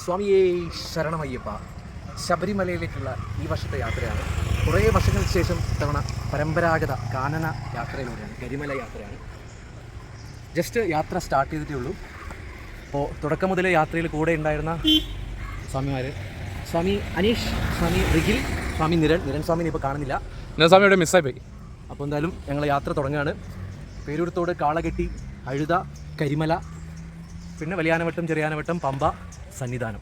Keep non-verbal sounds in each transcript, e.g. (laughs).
സ്വാമിയേ ശരണമയ്യപ്പ ശബരിമലയിലേക്കുള്ള ഈ വർഷത്തെ യാത്രയാണ്. കുറേ വർഷങ്ങൾക്ക് ശേഷം തവണ പരമ്പരാഗത കാനന യാത്രയിലൂടെയാണ് കരിമല യാത്രയാണ്. ജസ്റ്റ് യാത്ര സ്റ്റാർട്ട് ചെയ്തിട്ടേ ഉള്ളൂ. അപ്പോൾ തുടക്കം മുതലേ യാത്രയിൽ കൂടെ ഉണ്ടായിരുന്ന സ്വാമിമാർ സ്വാമി അനീഷ് സ്വാമി റിഗിൽ സ്വാമി നിരൻ നിരൻ സ്വാമിനെ ഇപ്പോൾ കാണുന്നില്ല. സ്വാമി അവിടെ മിസ്സായി പോയി അപ്പോൾ എന്തായാലും ഞങ്ങൾ യാത്ര തുടങ്ങുകയാണ്. പേരൂരത്തോട് കാളകെട്ടി അഴുത കരിമല പിന്നെ വലിയാനവട്ടം ചെറിയാനവട്ടം പമ്പ സന്നിധാനം.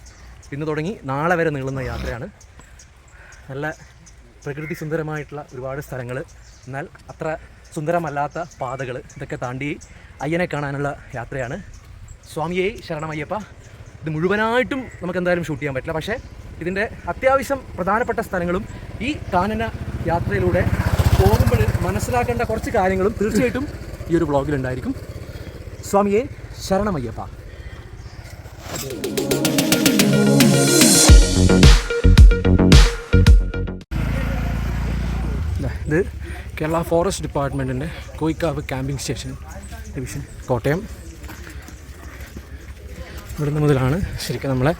ഇന്ന് തുടങ്ങി നാളെ വരെ നീളുന്ന യാത്രയാണ്. നല്ല പ്രകൃതി സുന്ദരമായിട്ടുള്ള ഒരുപാട് സ്ഥലങ്ങൾ എന്നാൽ അത്ര സുന്ദരമല്ലാത്ത പാതകൾ ഇതൊക്കെ താണ്ടി അയ്യനെ കാണാനുള്ള യാത്രയാണ്. സ്വാമിയെ ശരണമയ്യപ്പ ഇത് മുഴുവനായിട്ടും നമുക്ക് എന്തായാലും ഷൂട്ട് ചെയ്യാൻ പറ്റില്ല. പക്ഷേ ഇതിന്റെ അത്യാവശ്യം പ്രധാനപ്പെട്ട സ്ഥലങ്ങളും ഈ കാനന യാത്രയിലൂടെ പോകുമ്പോൾ മനസ്സിലാക്കേണ്ട കുറച്ച് കാര്യങ്ങളും തീർച്ചയായിട്ടും ഈ ഒരു ബ്ലോഗിലുണ്ടായിരിക്കും സ്വാമിയെ ശരണമയ്യപ്പ. ഇത് കേരള ഫോറസ്റ്റ് ഡിപ്പാർട്ട്മെന്റിന്റെ Koickavu camping station division Kottayam. ഇവിടുന്ന് മുതലാണ് ശരിക്കും നമ്മളെ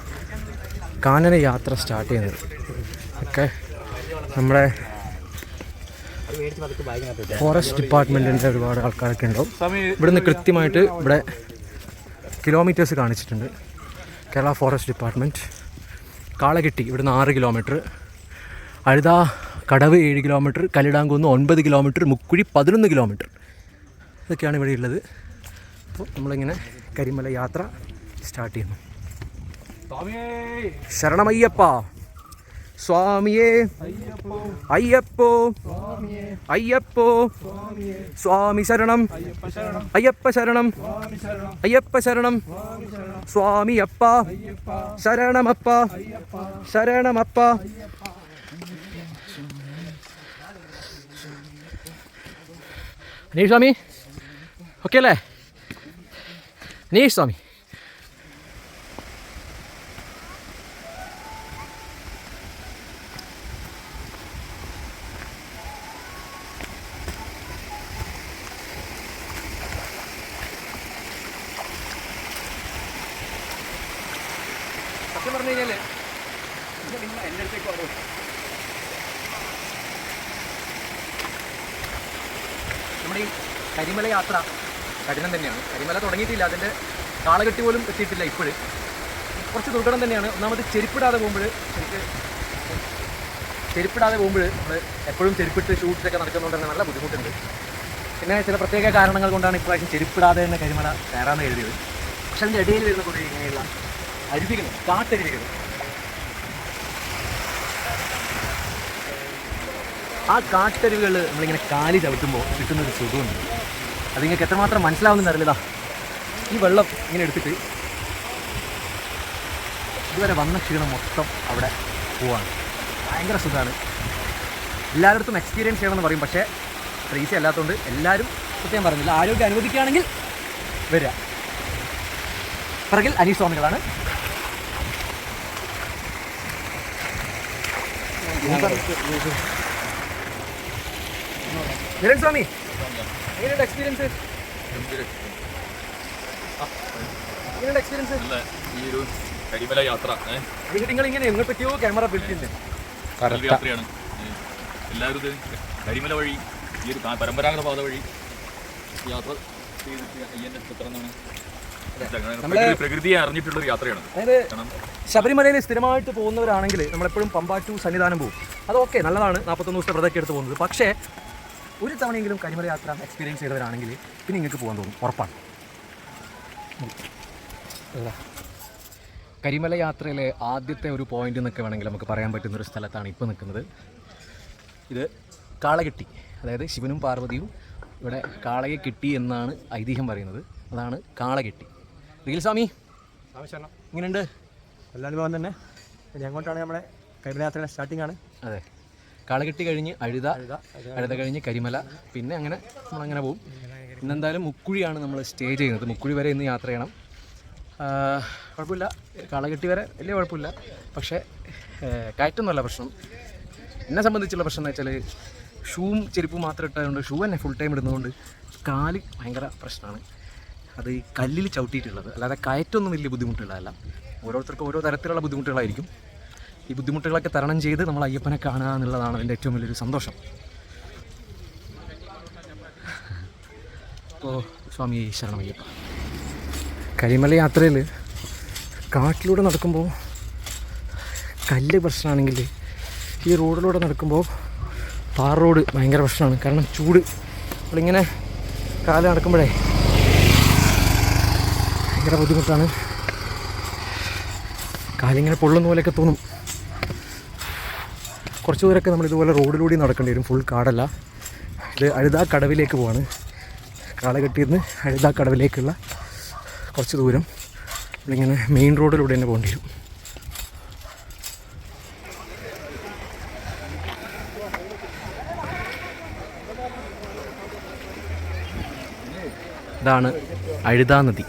കാനന യാത്ര സ്റ്റാർട്ട് ചെയ്യുന്നത്. ഒക്കെ നമ്മുടെ ഫോറസ്റ്റ് ഡിപ്പാർട്ട്മെന്റിന്റെ ഒരുപാട് ആൾക്കാരൊക്കെ ഉണ്ടാവും. ഇവിടുന്ന് കൃത്യമായിട്ട് ഇവിടെ കിലോമീറ്റേഴ്സ് കാണിച്ചിട്ടുണ്ട്. കേരള ഫോറസ്റ്റ് ഡിപ്പാർട്ട്മെന്റ് കാളകെട്ടി ഇവിടുന്ന് ആറ് കിലോമീറ്റർ. അഴുത കടവ് ഏഴ് കിലോമീറ്റർ കല്ലിടാങ്കുന്ന് ഒൻപത് കിലോമീറ്റർ മുക്കുഴി പതിനൊന്ന് കിലോമീറ്റർ. ഇതൊക്കെയാണ് ഇവിടെ ഉള്ളത്. അപ്പോൾ നമ്മളിങ്ങനെ കരിമല യാത്ര സ്റ്റാർട്ട് ചെയ്യുന്നു. ശരണമയ്യപ്പ! സ്വാമിയേ അയ്യപ്പോ അയ്യപ്പോ സ്വാമി ശരണം അയ്യപ്പ ശരണം അയ്യപ്പ ശരണം സ്വാമിയപ്പ ശരണമപ്പ ശരണമപ്പ അനീഷ് സ്വാമി ഓക്കെ അല്ലേ അനീഷ് സ്വാമി നമ്മുടെ ഈ കരിമല യാത്ര കഠിനം തന്നെയാണ്. കരിമല തുടങ്ങിയിട്ടില്ല. അതിന്റെ കാളകെട്ടി പോലും എത്തിയിട്ടില്ല ഇപ്പോഴും. കുറച്ച് ദുർഘടം തന്നെയാണ്. ഒന്നാമത് ചെരുപ്പിടാതെ പോകുമ്പോൾ ശരിക്ക് ചെരുപ്പിടാതെ പോകുമ്പോൾ നമ്മൾ എപ്പോഴും ചെരുപ്പിട്ട് ഷൂട്ടൊക്കെ നടക്കുന്നതുകൊണ്ട് തന്നെ നല്ല ബുദ്ധിമുട്ടുണ്ട്. പിന്നെ ചില പ്രത്യേക കാരണങ്ങൾ കൊണ്ടാണ് ഇപ്രാവശ്യം ചെരുപ്പിടാതെ തന്നെ കരിമല കയറാമെന്ന് എഴുതിയത് പക്ഷെ അതിന്റെ ഇടയിൽ വരുന്ന കുറേ ഇങ്ങനെയുള്ള അരുവികൾ കാട്ടരുവികൾ ആ കാട്ടരുവികൾ നമ്മളിങ്ങനെ കാലി ചവിട്ടുമ്പോൾ കിട്ടുന്നൊരു സുഖമുണ്ട്. അത് നിങ്ങൾക്ക് എത്രമാത്രം മനസ്സിലാവുന്ന അറിയില്ലതാ ഈ വെള്ളം ഇങ്ങനെ എടുത്തിട്ട് ഇതുവരെ വന്ന ക്ഷീണം മൊത്തം അവിടെ പോവാണ്. ഭയങ്കര സുഖമാണ് എല്ലായിടത്തും എക്സ്പീരിയൻസ് ചെയ്യണമെന്ന് പറയും. പക്ഷേ ഈസി അല്ലാത്തതുകൊണ്ട് എല്ലാവരും സത്യം പറഞ്ഞില്ല. ആരോഗ്യം അനുവദിക്കുകയാണെങ്കിൽ വരിക. പിറകിൽ അനീഷ് സ്വാമികളാണ് നിരൻ സ്വാമി എങ്ങനെയുണ്ട് എക്സ്പീരിയൻസ് എങ്ങനെയുണ്ട് എക്സ്പീരിയൻസ് ഈ ഒരു കരിമല യാത്ര നിങ്ങൾ ഇങ്ങനെ പറ്റിയോ ക്യാമറ നല്ല യാത്രയാണ്. എല്ലാവരും ഇത് കരിമല വഴി ഈ ഒരു പരമ്പരാഗത പാത വഴി യാത്ര ചെയ്തിട്ട് അയ്യന്റെ ചിത്രം എന്നാണ്. പ്രകൃതിയെ അറിഞ്ഞിട്ടുള്ള ഒരു യാത്രയാണ് ശബരിമലയിൽ സ്ഥിരമായിട്ട് പോകുന്നവരാണെങ്കിൽ നമ്മളെപ്പോഴും പമ്പാറ്റു സന്നിധാനം പോകും. അതൊക്കെ നല്ലതാണ്. നാൽപ്പത്തൊന്ന് ദിവസത്തെ വ്രതമൊക്കെ എടുത്ത് പോകുന്നത്. പക്ഷേ ഒരു തവണയെങ്കിലും കരിമല യാത്ര എക്സ്പീരിയൻസ് ചെയ്തവരാണെങ്കിൽ പിന്നെ നിങ്ങൾക്ക് പോകാൻ തോന്നും. ഉറപ്പാണ്. കരിമല യാത്രയിലെ ആദ്യത്തെ ഒരു പോയിന്റ് എന്നൊക്കെ വേണമെങ്കിൽ നമുക്ക് പറയാൻ പറ്റുന്ന ഒരു സ്ഥലത്താണ് ഇപ്പോൾ നിൽക്കുന്നത്. ഇത് കാളകെട്ടി അതായത് ശിവനും പാർവതിയും ഇവിടെ കാളയെ കിട്ടി എന്നാണ് ഐതിഹ്യം പറയുന്നത്. അതാണ് കാളകെട്ടി. റിയൽ സ്വാമി ശരണം. ഇങ്ങനെയുണ്ട്? എല്ലാ അനുഭവം തന്നെ. ഇനി അങ്ങോട്ടാണ് നമ്മുടെ കരിമല യാത്രയുടെ സ്റ്റാർട്ടിംഗ് ആണ്. അതെ. കാളകെട്ടി കഴിഞ്ഞ് അഴുത അഴുത കഴിഞ്ഞ് കരിമല. പിന്നെ അങ്ങനെ നമ്മളങ്ങനെ പോകും ഇന്നെന്തായാലും മുക്കുഴിയാണ് നമ്മൾ സ്റ്റേ ചെയ്യുന്നത്. മുക്കുഴി വരെ ഇന്ന് യാത്ര ചെയ്യണം. കുഴപ്പമില്ല. കാളകെട്ടി വരെ വലിയ കുഴപ്പമില്ല. പക്ഷേ കയറ്റൊന്നുമല്ല പ്രശ്നം. എന്നെ സംബന്ധിച്ചുള്ള പ്രശ്നം എന്ന് വെച്ചാൽ ഷൂവും ചെരുപ്പും മാത്രം ഇട്ടതുകൊണ്ട് ഷൂ തന്നെ ഫുൾ ടൈം ഇടുന്നതുകൊണ്ട് കാൽ ഭയങ്കര പ്രശ്നമാണ്. അത് ഈ കല്ലിൽ ചവിട്ടിയിട്ടുള്ളത്. അല്ലാതെ കയറ്റൊന്നും വലിയ ബുദ്ധിമുട്ടുള്ളതല്ല. ഓരോരുത്തർക്കും ഓരോ തരത്തിലുള്ള ബുദ്ധിമുട്ടുകളായിരിക്കും. ഈ ബുദ്ധിമുട്ടുകളൊക്കെ തരണം ചെയ്ത് നമ്മൾ അയ്യപ്പനെ കാണുക എന്നുള്ളതാണ് എന്റെ ഏറ്റവും വലിയൊരു സന്തോഷം. ഓ സ്വാമി ശരണമയ്യപ്പ. കരിമല യാത്രയിൽ കാട്ടിലൂടെ നടക്കുമ്പോൾ കല്ല് പ്രശ്നമാണെങ്കിൽ ഈ റോഡിലൂടെ നടക്കുമ്പോൾ പാർ റോഡ് ഭയങ്കര പ്രശ്നമാണ്. കാരണം ചൂട്. നമ്മളിങ്ങനെ കാൽ നടക്കുമ്പോഴേ ഭയങ്കര ബുദ്ധിമുട്ടാണ്. കാലിങ്ങനെ പൊള്ളുന്ന പോലെയൊക്കെ തോന്നും. കുറച്ച് ദൂരമൊക്കെ നമ്മൾ ഇതുപോലെ റോഡിലൂടെ നടക്കേണ്ടി വരും. ഫുൾ കാടല്ല. ഇത് അഴുതാ കടവിലേക്ക് പോവാണ്. കാളകെട്ടിയിൽ കെട്ടിയിരുന്ന് അഴുതാ കടവിലേക്കുള്ള കുറച്ച് ദൂരം നമ്മളിങ്ങനെ മെയിൻ റോഡിലൂടെ തന്നെ പോകേണ്ടി വരും. ഇതാണ് അഴുതാ നദി.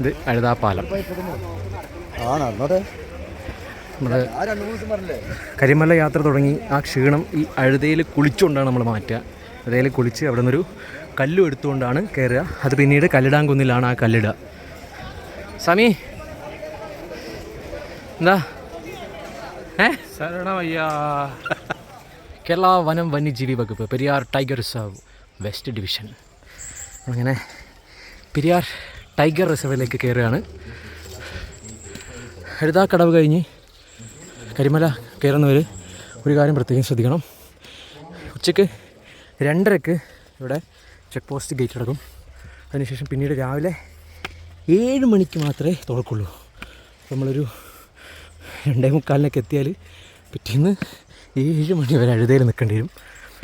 ഇത് അഴുതാ പാലം. നമ്മുടെ കരിമല യാത്ര തുടങ്ങി ആ ക്ഷീണം ഈ അഴുതയിൽ കുളിച്ചുകൊണ്ടാണ് നമ്മൾ മാറ്റുക. അഴുതയിൽ കുളിച്ച് അവിടെ നിന്നൊരു കല്ലും എടുത്തുകൊണ്ടാണ് കയറുക. അത് പിന്നീട് കല്ലിടാങ്കുന്നിലാണ് ആ കല്ലിടുക. സമി എന്താ? ഏ? ശരണമയ്യ. കേരള വനം വന്യജീവി വകുപ്പ് Periyar tiger reserve west division. അങ്ങനെ പെരിയാർ ടൈഗർ റിസർവിലേക്ക് കയറുകയാണ്. ഹരിതാക്കടവ് കഴിഞ്ഞ് കരിമല കയറുന്നവർ ഒരു കാര്യം പ്രത്യേകം ശ്രദ്ധിക്കണം. ഉച്ചയ്ക്ക് രണ്ടരക്ക് ഇവിടെ ചെക്ക് പോസ്റ്റ് ഗേറ്റ് അടക്കും. അതിനുശേഷം പിന്നീട് രാവിലെ ഏഴ് മണിക്ക് മാത്രമേ തുറക്കുള്ളൂ. നമ്മളൊരു രണ്ടേ മുക്കാലിനൊക്കെ എത്തിയാൽ പിറ്റേന്ന് ഏഴ് മണി വരെ അഴുതയിൽ നിൽക്കേണ്ടി വരും.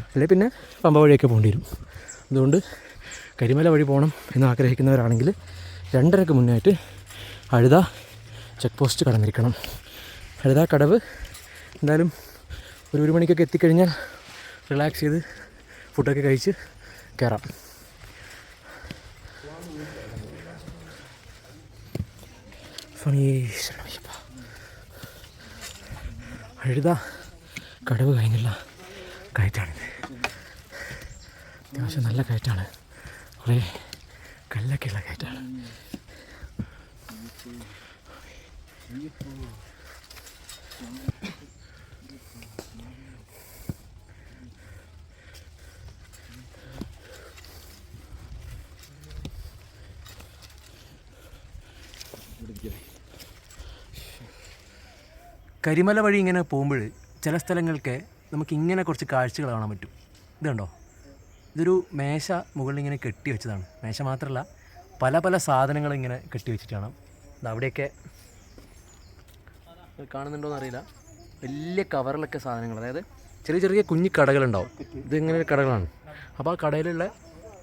അല്ലെ പിന്നെ പമ്പ വഴിയൊക്കെ പോകേണ്ടി വരും. അതുകൊണ്ട് കരിമല വഴി പോകണം എന്ന് ആഗ്രഹിക്കുന്നവരാണെങ്കിൽ രണ്ടരക്ക് മുന്നായിട്ട് അഴുത ചെക്ക് പോസ്റ്റ് കടന്നിരിക്കണം. അഴുത കടവ്. എന്തായാലും ഒരു ഒരു മണിക്കൊക്കെ എത്തിക്കഴിഞ്ഞാൽ റിലാക്സ് ചെയ്ത് ഫുഡൊക്കെ കഴിച്ച് കയറാം അഴുതാ കടവ് കഴിഞ്ഞില്ല കയറ്റാണിത്. അത്യാവശ്യം നല്ല കയറ്റാണ്. കുറേ കല്ലൊക്കെയുള്ള കയറ്റാണ്. കരിമല വഴി ഇങ്ങനെ പോകുമ്പോൾ ചില സ്ഥലങ്ങൾക്ക് നമുക്ക് ഇങ്ങനെ കുറച്ച് കാഴ്ചകൾ കാണാൻ പറ്റും. ഇതുണ്ടോ ഇതൊരു മേശ മുകളിൽ ഇങ്ങനെ കെട്ടി വെച്ചതാണ്. മേശ മാത്രമല്ല പല പല സാധനങ്ങൾ ഇങ്ങനെ കെട്ടി വെച്ചിട്ടാണ് അവിടെയൊക്കെ കാണുന്നുണ്ടോയെന്ന് അറിയില്ല വലിയ കവറിലൊക്കെ സാധനങ്ങൾ അതായത് ചെറിയ ചെറിയ കുഞ്ഞു കടകളുണ്ടാവും. ഇതിങ്ങനെ കടകളാണ്. അപ്പോൾ ആ കടയിലുള്ള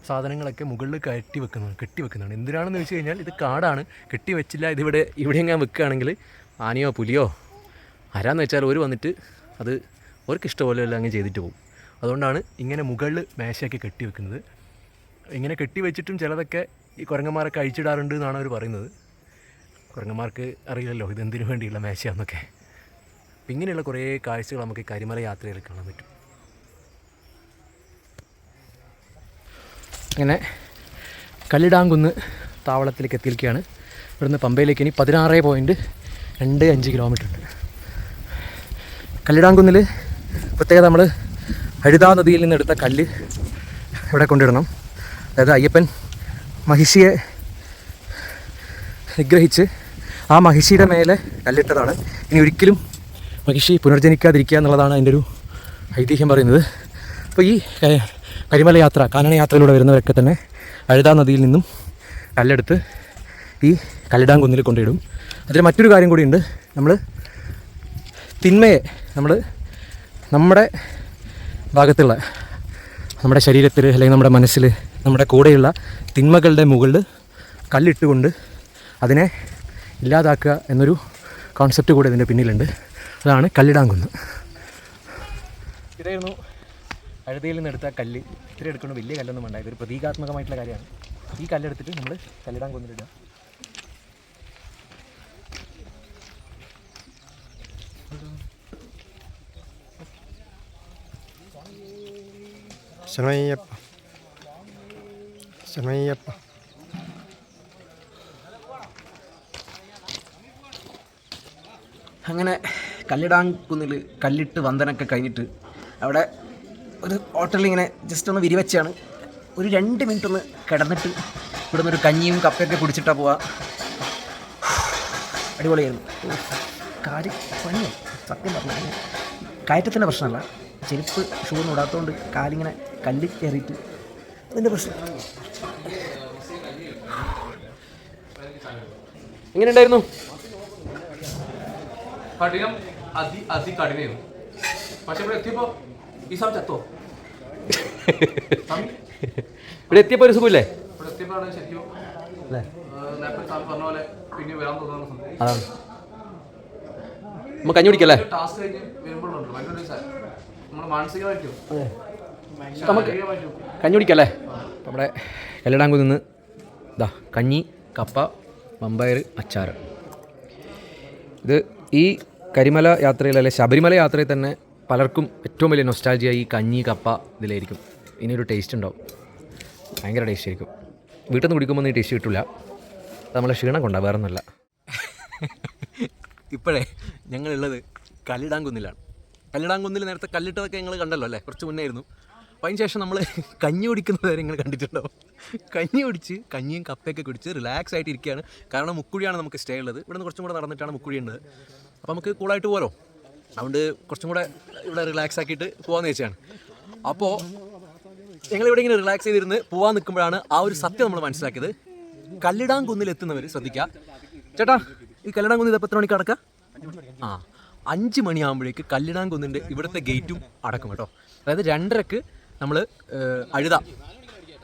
സാധനങ്ങളൊക്കെ മുകളിൽ കയറ്റി വെക്കുന്നതാണ് കെട്ടി വെക്കുന്നതാണ്. എന്തിനാണെന്ന് വെച്ച് കഴിഞ്ഞാൽ ഇത് കാടാണ് കെട്ടി വെച്ചില്ല ഇതിവിടെ ഇവിടെ ഞാൻ വെക്കുകയാണെങ്കിൽ ആനയോ പുലിയോ ആരാന്ന് വെച്ചാൽ ഒരു വന്നിട്ട് അത് അവർക്ക് ഇഷ്ടപോലെ എല്ലാം അങ്ങ് ചെയ്തിട്ട് പോകും. അതുകൊണ്ടാണ് ഇങ്ങനെ മുകളിൽ മേശയൊക്കെ കെട്ടി വെക്കുന്നത്. ഇങ്ങനെ കെട്ടി വെച്ചിട്ടും ചിലതൊക്കെ ഈ കുരങ്ങന്മാരൊക്കെ അഴിച്ചിടാറുണ്ട് എന്നാണ് അവർ പറയുന്നത്. കുരങ്ങന്മാർക്ക് അറിയില്ലല്ലോ ഇതെന്തിനു വേണ്ടിയുള്ള മേശയാന്നൊക്കെ. അപ്പം ഇങ്ങനെയുള്ള കുറേ കാഴ്ചകൾ നമുക്ക് കരിമല യാത്രയിൽ കാണാൻ പറ്റും. അങ്ങനെ കല്ലിടാങ്കുന്ന് താവളത്തിലേക്ക് എത്തിയിരിക്കുകയാണ്. ഇവിടുന്ന് പമ്പയിലേക്ക് ഇനി പതിനാറ് പോയിന്റ് രണ്ട് അഞ്ച് കിലോമീറ്റർ ഉണ്ട്. കല്ലിടാങ്കുന്നിൽ പ്രത്യേകത നമ്മൾ ഹരിതാ നദിയിൽ നിന്ന് എടുത്ത കല്ല് ഇവിടെ കൊണ്ടിടണം. അതായത് അയ്യപ്പൻ മഹിഷിയെ നിഗ്രഹിച്ച് ആ മഹിഷിയുടെ മേലെ കല്ലിട്ടതാണ്. ഇനി ഒരിക്കലും മഹിഷി പുനർജനിക്കാതിരിക്കുക എന്നുള്ളതാണ് അതിന്റെ ഒരു ഐതിഹ്യം പറയുന്നത്. അപ്പോൾ ഈ കരിമല യാത്ര കാനന യാത്രയിലൂടെ വരുന്നവരൊക്കെ തന്നെ അഴുതാ നദിയിൽ നിന്നും കല്ലെടുത്ത് ഈ കല്ലിടാങ്കുന്നിൽ കൊണ്ടിടും അതിൽ മറ്റൊരു കാര്യം കൂടിയുണ്ട്. നമ്മൾ തിന്മയെ നമ്മൾ നമ്മുടെ ഭാഗത്തുള്ള നമ്മുടെ ശരീരത്തിൽ അല്ലെങ്കിൽ നമ്മുടെ മനസ്സിൽ നമ്മുടെ കൂടെയുള്ള തിന്മകളുടെ മുകളിൽ കല്ലിട്ടുകൊണ്ട് അതിനെ ഇല്ലാതാക്കുക എന്നൊരു കോൺസെപ്റ്റ് കൂടെ ഇതിന്റെ പിന്നിലുണ്ട്. അതാണ് കല്ലിടാങ്കുന്ന്. ഇതായിരുന്നു അഴുതയിൽ നിന്ന് എടുത്ത കല്ല്. ഇത്ര എടുക്കണം വലിയ കല്ലൊന്നും വേണ്ട. ഇതൊരു പ്രതീകാത്മകമായിട്ടുള്ള കാര്യമാണ്. ഈ കല്ലെടുത്തിട്ട് നമ്മൾ കല്ലിടാങ്കുന്നിലിടുക ശരണമയ്യപ്പ ശരണമയ്യപ്പ അങ്ങനെ കല്ലിടാങ്കുന്നിൽ കല്ലിട്ട് വന്ദനൊക്കെ കഴിഞ്ഞിട്ട് അവിടെ ഒരു ഹോട്ടലിൽ ഇങ്ങനെ ജസ്റ്റ് ഒന്ന് വിരിവെച്ചാണ്. ഒരു രണ്ട് മിനിറ്റ് ഒന്ന് കിടന്നിട്ട് ഇവിടെ ഒരു കഞ്ഞിയും കപ്പയൊക്കെ കുടിച്ചിട്ടാ പോവാ. അടിപൊളിയായിരുന്നു. കാര്യം പണിയോ സത്യം പറഞ്ഞു കയറ്റത്തിന്റെ പ്രശ്നമല്ല. ചെരുപ്പ് ഷൂന്ന് ഇടാത്തതുകൊണ്ട് കാലിങ്ങനെ കല്ല് കയറിയിട്ട് അതിന്റെ പ്രശ്നം. എങ്ങനെയുണ്ടായിരുന്നു? കഠിനം അതി അതി കഠിനമായിരുന്നു പക്ഷെ ഇവിടെ എത്തിയപ്പോ ഈ സമയം ചത്തോ ഇവിടെ എത്തിയപ്പോ ഒരു സുഖമില്ലേ? ഇവിടെ എത്തിയപ്പോഴാണ് ശരിക്കും നേരത്തെ പറഞ്ഞ പോലെ പിന്നെ വരാൻ തോന്നുന്ന അതാണ്. നമുക്ക് കഞ്ഞി കുടിക്കല്ലേ? ടാസ്ക് കഴിഞ്ഞ് ഭയങ്കര നമ്മുടെ മാനസികമായിട്ടും ശാരീരികമായിട്ടും കഞ്ഞി കുടിക്കല്ലേ? നമ്മുടെ കല്ലടാങ്കു നിന്ന് ഇതാ കഞ്ഞി കപ്പ വമ്പയർ അച്ചാർ ഇത് ഈ കരിമല യാത്രയിൽ അല്ലെ ശബരിമല യാത്രയിൽ തന്നെ പലർക്കും ഏറ്റവും വലിയ നൊസ്റ്റാൾജിയ ഈ കഞ്ഞി കപ്പ ഇതിലായിരിക്കും. ഇനിയൊരു ടേസ്റ്റ് ഉണ്ടാവും. ഭയങ്കര ടേസ്റ്റ് ആയിരിക്കും. വീട്ടിൽ നിന്ന് കുടിക്കുമ്പോൾ ഈ ടേസ്റ്റ് കിട്ടില്ല നമ്മളെ ക്ഷീണം കൊണ്ടാ വേറെ (laughs) ഇപ്പോഴേ ഞങ്ങളുള്ളത് കല്ലിടാങ്കുന്നിലാണ് കല്ലിടാങ്കുന്നിൽ നേരത്തെ കല്ലിട്ടതൊക്കെ ഞങ്ങൾ കണ്ടല്ലോ അല്ലേ? കുറച്ച് മുന്നേ ആയിരുന്നു. അപ്പോൾ അതിന് ശേഷം നമ്മൾ കഞ്ഞി കുടിക്കുന്നത് കാര്യങ്ങൾ കണ്ടിട്ടുണ്ടാവും കഞ്ഞി കുടിച്ച് കഞ്ഞിയും കപ്പയൊക്കെ കുടിച്ച് റിലാക്സ് ആയിട്ട് ഇരിക്കുകയാണ്. കാരണം മുക്കുഴിയാണ് നമുക്ക് സ്റ്റേ ഉള്ളത്. ഇവിടെ നിന്ന് കുറച്ചും കൂടെ നടന്നിട്ടാണ് മുക്കുഴി ഉള്ളത്. അപ്പോൾ നമുക്ക് കൂളായിട്ട് പോരോ അതുകൊണ്ട് കുറച്ചും കൂടെ ഇവിടെ റിലാക്സ് ആക്കിയിട്ട് പോകാമെന്ന് വെച്ചാണ്. അപ്പോൾ ഞങ്ങൾ ഇവിടെ ഇങ്ങനെ റിലാക്സ് ചെയ്തിരുന്ന് പോകാൻ നിൽക്കുമ്പോഴാണ് ആ ഒരു സത്യം നമ്മൾ മനസ്സിലാക്കിയത്. കല്ലിടാൻ കുന്നിൽ എത്തുന്നവർ ശ്രദ്ധിക്കുക ചേട്ടാ ഈ കല്ലിടാൻ കുന്നിൽ എത്ര മണിക്ക് അടക്കുക ആ അഞ്ച് മണിയാകുമ്പോഴേക്ക് കല്ലിടാൻ കുന്നിന്റെ ഇവിടുത്തെ ഗേറ്റും അടക്കും കേട്ടോ. അതായത് രണ്ടരക്ക് നമ്മൾ അഴുത.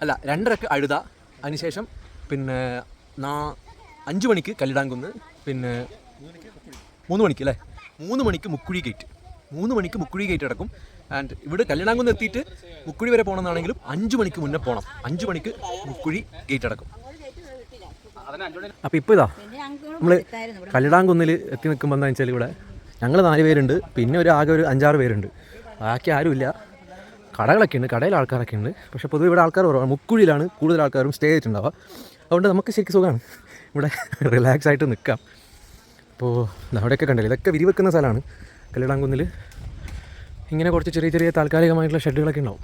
അല്ല രണ്ടരക്ക് അഴുത. അതിനുശേഷം പിന്നെ നാ അഞ്ച് മണിക്ക് കല്ലിടാൻകുന്ന്. പിന്നെ മൂന്ന് മണിക്ക് അല്ലേ? മൂന്ന് മണിക്ക് മുക്കുഴി ഗേറ്റ് മൂന്ന് മണിക്ക് മുക്കുഴി ഗേറ്റ് അടക്കും. ആൻഡ് ഇവിടെ കല്യാണാങ്കുന്ന് എത്തിയിട്ട് മുക്കുഴി വരെ പോകണമെന്നാണെങ്കിലും അഞ്ച് മണിക്ക് മുന്നേ പോകണം അഞ്ച് മണിക്ക് മുക്കുഴി ഗേറ്റ് അടക്കും. അപ്പോൾ ഇപ്പോൾ ഇതാ നമ്മൾ കല്ലിടാങ്കുന്നിൽ എത്തി നിൽക്കുമ്പോൾ എന്താ വെച്ചാൽ ഇവിടെ ഞങ്ങൾ നാല് പേരുണ്ട്. പിന്നെ ഒരു ആകെ ഒരു അഞ്ചാറ് പേരുണ്ട്. ബാക്കി ആരുമില്ല. കടകളൊക്കെ ഉണ്ട് കടയിൽ ആൾക്കാരൊക്കെ ഉണ്ട് പക്ഷേ പൊതുവെ ഇവിടെ ആൾക്കാർ കുറവാണ് മുക്കുഴിയിലാണ് കൂടുതൽ ആൾക്കാരും സ്റ്റേ ചെയ്തിട്ടുണ്ടാവുക. അതുകൊണ്ട് നമുക്ക് ശരിക്കും സുഖമാണ്. ഇവിടെ റിലാക്സ് ആയിട്ട് നിൽക്കാം അപ്പോൾ അവിടെയൊക്കെ കണ്ടില്ല? ഇതൊക്കെ വിരിവെക്കുന്ന സ്ഥലമാണ്. കല്ലിടാങ്കുന്നിൽ ഇങ്ങനെ കുറച്ച് ചെറിയ ചെറിയ താൽക്കാലികമായിട്ടുള്ള ഷെഡുകളൊക്കെ ഉണ്ടാവും.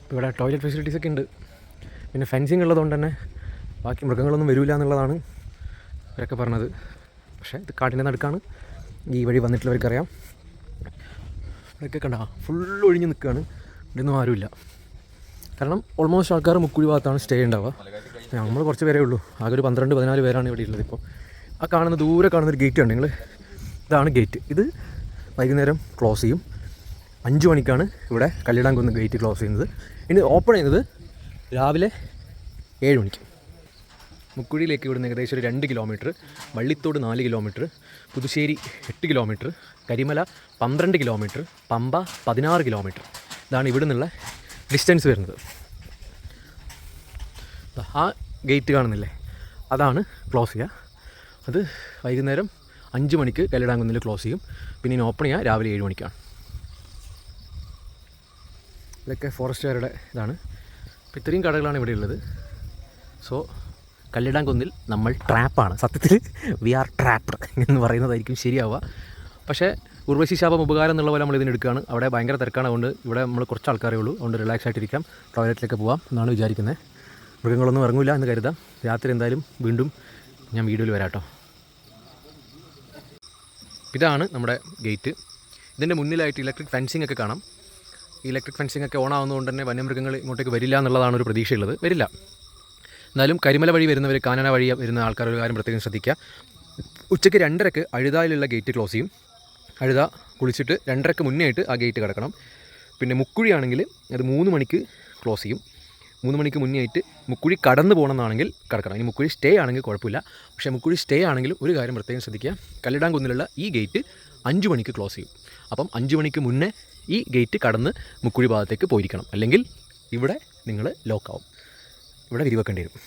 അപ്പോൾ ഇവിടെ ടോയ്ലറ്റ് ഫെസിലിറ്റീസ് ഒക്കെ ഉണ്ട്. പിന്നെ ഫെൻസിങ് ഉള്ളതുകൊണ്ട് തന്നെ ബാക്കി മൃഗങ്ങളൊന്നും വരില്ല എന്നുള്ളതാണ് ഇവരൊക്കെ പറഞ്ഞത്. പക്ഷേ ഇത് കാട്ടിന്റെ നടുക്കാണ്. ഈ വഴി വന്നിട്ടുള്ളവർക്കറിയാം. ഇവിടെയൊക്കെ കണ്ട ഫുൾ ഒഴിഞ്ഞ് നിൽക്കുകയാണ്. ഇവിടെയൊന്നും ആരുമില്ല. കാരണം ഓൾമോസ്റ്റ് ആൾക്കാർ മുക്കുഴി ഭാഗത്താണ് സ്റ്റേ ഉണ്ടാവുക. നമ്മൾ കുറച്ച് പേരേ ഉള്ളൂ. ആകെ ഒരു പന്ത്രണ്ട് പതിനാല് പേരാണ് ഇവിടെ ഉള്ളത് ഇപ്പോൾ ആ കാണുന്ന ദൂരെ കാണുന്നൊരു ഗേറ്റ് ഉണ്ട് നിങ്ങൾ ഇതാണ് ഗേറ്റ് ഇത് വൈകുന്നേരം ക്ലോസ് ചെയ്യും. അഞ്ച് മണിക്കാണ് ഇവിടെ കല്ലിടാങ്കുന്ന് ഗേറ്റ് ക്ലോസ് ചെയ്യുന്നത്. ഇനി ഓപ്പൺ ചെയ്യുന്നത് രാവിലെ ഏഴ് മണിക്ക്. മുക്കുഴിയിലേക്ക് ഇവിടുന്ന് ഏകദേശം ഒരു രണ്ട് കിലോമീറ്റർ വള്ളിത്തോട് നാല് കിലോമീറ്റർ പുതുശ്ശേരി എട്ട് കിലോമീറ്റർ കരിമല പന്ത്രണ്ട് കിലോമീറ്റർ പമ്പ പതിനാറ് കിലോമീറ്റർ ഇതാണ് ഇവിടെ നിന്നുള്ള ഡിസ്റ്റൻസ് വരുന്നത് ആ ഗേറ്റ് കാണുന്നില്ലേ? അതാണ് ക്ലോസ് ചെയ്യുക അത് വൈകുന്നേരം അഞ്ച് മണിക്ക് കല്ലിടാങ്കുന്നിൽ ക്ലോസ് ചെയ്യും. പിന്നെ ഇനി ഓപ്പൺ ചെയ്യുക രാവിലെ ഏഴ് മണിക്കാണ്. ഇതൊക്കെ ഫോറസ്റ്റുകാരുടെ ഇതാണ്. അപ്പോൾ ഇത്രയും കടകളാണ് ഇവിടെ ഉള്ളത്. സോ കല്ലിടാങ്കുന്നിൽ നമ്മൾ ട്രാപ്പാണ് സത്യത്തിൽ വി ആർ ട്രാപ്ഡ് എന്ന് പറയുന്നതായിരിക്കും ശരിയാവുക. പക്ഷേ ഉർവശി ശാപം ഉപകാരം എന്നുള്ള പോലെ നമ്മൾ ഇതിന് എടുക്കുകയാണ്. അവിടെ ഭയങ്കര തിരക്കാണ് അതുകൊണ്ട് ഇവിടെ നമ്മൾ കുറച്ച് ആൾക്കാരേ ഉള്ളൂ. അതുകൊണ്ട് റിലാക്സ് ആയിട്ടിരിക്കാം. ടോയ്ലറ്റിലേക്ക് പോകാം എന്നാണ് വിചാരിക്കുന്നത് മൃഗങ്ങളൊന്നും ഇറങ്ങില്ല എന്ന് കരുതാം. രാത്രി എന്തായാലും വീണ്ടും ഞാൻ വീഡിയോയിൽ വരാട്ടോ ഇതാണ് നമ്മുടെ ഗേറ്റ് ഇതിന്റെ മുന്നിലായിട്ട് ഇലക്ട്രിക് ഫെൻസിംഗ് ഒക്കെ കാണാം. ഇലക്ട്രിക് ഫെൻസിംഗ് ഒക്കെ ഓൺ ആവുന്നതുകൊണ്ട് തന്നെ വന്യമൃഗങ്ങൾ ഇങ്ങോട്ടേക്ക് വരില്ല എന്നുള്ളതാണ് ഒരു പ്രതീക്ഷയുള്ളത്. വരില്ല. എന്നാലും കരിമല വഴി വരുന്നവർ കാനന വഴി വരുന്ന ആൾക്കാർ ഒരു കാര്യം പ്രത്യേകം ശ്രദ്ധിക്കുക. ഉച്ചയ്ക്ക് രണ്ടരക്ക് അഴുതായിലുള്ള ഗേറ്റ് ക്ലോസ് ചെയ്യും. അഴുത കുളിച്ചിട്ട് രണ്ടരക്ക് മുന്നേ ആയിട്ട് ആ ഗേറ്റ് കിടക്കണം. പിന്നെ മുക്കുഴിയാണെങ്കിൽ അത് മൂന്ന് മണിക്ക് ക്ലോസ് ചെയ്യും. മൂന്ന് മണിക്ക് മുന്നേ ആയിട്ട് മുക്കുഴി കടന്നു പോകണമെന്നാണെങ്കിൽ കിടക്കണം. ഇനി മുക്കുഴി സ്റ്റേ ആണെങ്കിൽ കുഴപ്പമില്ല. പക്ഷേ മുക്കുഴി സ്റ്റേ ആണെങ്കിലും ഒരു കാര്യം പ്രത്യേകം ശ്രദ്ധിക്കുക. കല്ലിടാങ്കുന്നിലുള്ള ഈ ഗേറ്റ് അഞ്ച് മണിക്ക് ക്ലോസ് ചെയ്യും. അപ്പം അഞ്ച് മണിക്ക് മുന്നേ ഈ ഗേറ്റ് കടന്ന് മുക്കുഴി ഭാഗത്തേക്ക് പോയിരിക്കണം. അല്ലെങ്കിൽ ഇവിടെ നിങ്ങൾ ലോക്കാവും ഇവിടെ വിരിവെക്കേണ്ടി വരും.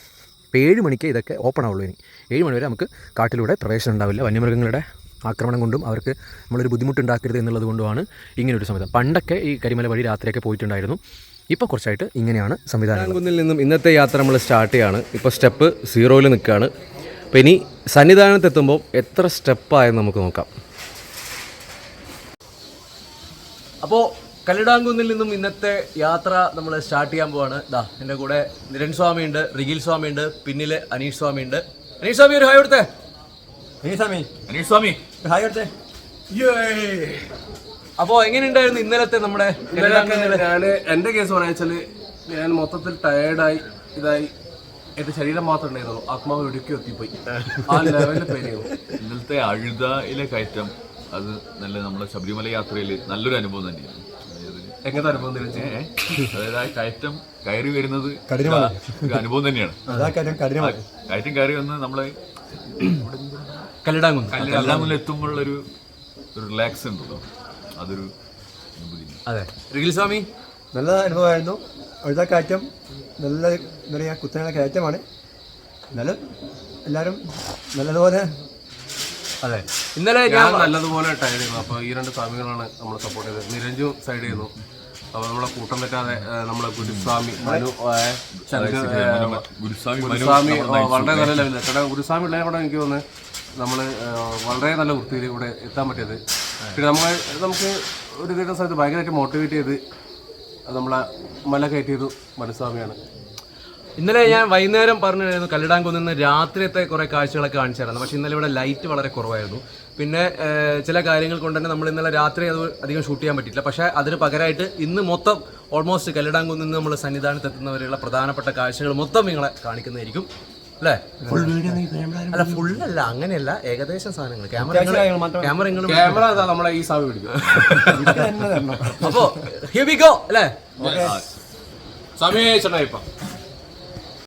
ഇപ്പോൾ ഏഴ് മണിക്ക് ഇതൊക്കെ ഓപ്പൺ ആവുള്ളൂ ഇനി. ഏഴ് മണി വരെ നമുക്ക് കാട്ടിലൂടെ പ്രവേശനം ഉണ്ടാവില്ല. വന്യമൃഗങ്ങളുടെ ആക്രമണം കൊണ്ടും അവർക്ക് നമ്മളൊരു ബുദ്ധിമുട്ടുണ്ടാക്കരുത് എന്നുള്ളത് കൊണ്ടുമാണ് ഇങ്ങനൊരു സംവിധാനം. പണ്ടൊക്കെ ഈ കരിമല വഴി രാത്രിയൊക്കെ പോയിട്ടുണ്ടായിരുന്നു. ഇപ്പോൾ കുറച്ചായിട്ട് ഇങ്ങനെയാണ് സംവിധാനം കുന്നിൽ നിന്നും ഇന്നത്തെ യാത്ര നമ്മൾ സ്റ്റാർട്ട് ചെയ്യാണ്. ഇപ്പോൾ സ്റ്റെപ്പ് സീറോയിൽ നിൽക്കുകയാണ് അപ്പോൾ ഇനി സന്നിധാനത്തെത്തുമ്പോൾ എത്ര സ്റ്റെപ്പായെന്ന് നമുക്ക് നോക്കാം. അപ്പോൾ കല്ലിടാങ്കുന്നിൽ നിന്നും ഇന്നത്തെ യാത്ര നമ്മൾ സ്റ്റാർട്ട് ചെയ്യാൻ പോവാണ്. ദാ എന്റെ കൂടെ നിരൻ സ്വാമിയുണ്ട് റിഗിൽ സ്വാമിയുണ്ട് പിന്നിൽ അനീഷ് സ്വാമിയുണ്ട്. അനീഷ് സ്വാമി ഒരു ഹായ് കൊടുത്തേ. സ്വാമി അനീഷ് സ്വാമി ഹായ് കൊടുത്തേ. അപ്പോൾ എങ്ങനെയുണ്ടായിരുന്നു ഇന്നലത്തെ നമ്മുടെ ഞാൻ ഞാൻ എന്റെ കേസ് പറയാച്ചാൽ ഞാൻ മൊത്തത്തിൽ ടയേർഡായി ഇതായി. എന്റെ ശരീരം മാത്രം ഉണ്ടായിരുന്നു ആത്മാവ് ഇടുക്കി എത്തിപ്പോയി. ആ ലെവലിൽ ഇന്നലത്തെ അഴുതയിലെ കയറ്റം അത് നല്ല നമ്മുടെ ശബരിമല യാത്രയിൽ നല്ലൊരു അനുഭവം തന്നെയാണ്. അതായത് എങ്ങനത്തെ അനുഭവം അതായത് ആ കയറ്റം കയറി വരുന്നത് ഒരു അനുഭവം തന്നെയാണ്. കയറ്റം കയറി വന്ന് നമ്മളെ കല്ലിടാങ്കുന്ന്. എല്ലാം മുന്നിൽ എത്തുമ്പോഴുള്ളൊരു ഒരു റിലാക്സ് ഉണ്ടല്ലോ. അതൊരു അതെ. റിഗിൽ സ്വാമി നല്ല അനുഭവമായിരുന്നു. അഴുത കയറ്റം നല്ല എന്താ പറയുക കുത്തനെയുള്ള കയറ്റമാണ്. എന്നാലും എല്ലാവരും നല്ലതുപോലെ അതെ. ഇന്നലെ ഞാൻ നല്ലതുപോലെ ടയർഡ് ചെയ്യുന്നു അപ്പോൾ ഈ രണ്ട് സ്വാമികളാണ് നമ്മൾ സപ്പോർട്ട് ചെയ്തത്. നിരഞ്ജു സൈഡ് ചെയ്യുന്നു. അപ്പോൾ നമ്മളെ കൂട്ടം തെറ്റാതെ നമ്മളെ ഗുരുസ്വാമി മനു ഗുരുസ്വാമി ഗുരുസ്വാമി വളരെ നല്ല ലെവലിൽ കാരണം ഗുരുസ്വാമി ഉള്ളതിനെ കൂടെ എനിക്ക് തോന്നുന്നു നമ്മൾ വളരെ നല്ല വൃത്തിയിൽ ഇവിടെ എത്താൻ പറ്റിയത്. പിന്നെ നമ്മൾ നമുക്ക് ഒരു കിട്ടുന്ന സമയത്ത് ഭയങ്കരമായിട്ട് മോട്ടിവേറ്റ് ചെയ്ത് നമ്മളെ മല കയറ്റിയത് മനസ്സാമിയാണ് ഇന്നലെ ഞാൻ വൈകുന്നേരം പറഞ്ഞിരുന്നു കല്ലിടാങ്കുന്നിൽ നിന്ന് രാത്രിയത്തെ കുറേ കാഴ്ചകളൊക്കെ കാണിച്ചായിരുന്നു. പക്ഷെ ഇന്നലെ ഇവിടെ ലൈറ്റ് വളരെ കുറവായിരുന്നു. പിന്നെ ചില കാര്യങ്ങൾ കൊണ്ട് തന്നെ നമ്മൾ ഇന്നലെ രാത്രി അത് അധികം ഷൂട്ട് ചെയ്യാൻ പറ്റിയില്ല പക്ഷേ അതിന് പകരമായിട്ട് ഇന്ന് മൊത്തം ഓൾമോസ്റ്റ് കല്ലിടാങ്കുന്നിൽ നിന്ന് നമ്മൾ സന്നിധാനത്ത് എത്തുന്നവരെയുള്ള പ്രധാനപ്പെട്ട കാഴ്ചകൾ മൊത്തം നിങ്ങളെ കാണിക്കുന്നതായിരിക്കും. അല്ലേ? അല്ല ഫുൾ അല്ല അങ്ങനെയല്ല. ഏകദേശം സാധനങ്ങൾ ക്യാമറ ക്യാമറ ക്യാമറ നമ്മളെ ഈ സാവി പിടിക്കും. അപ്പോ ഹിയർ വി ഗോ അല്ലേ? സമയം ചേട്ടാ ഇപ്പം.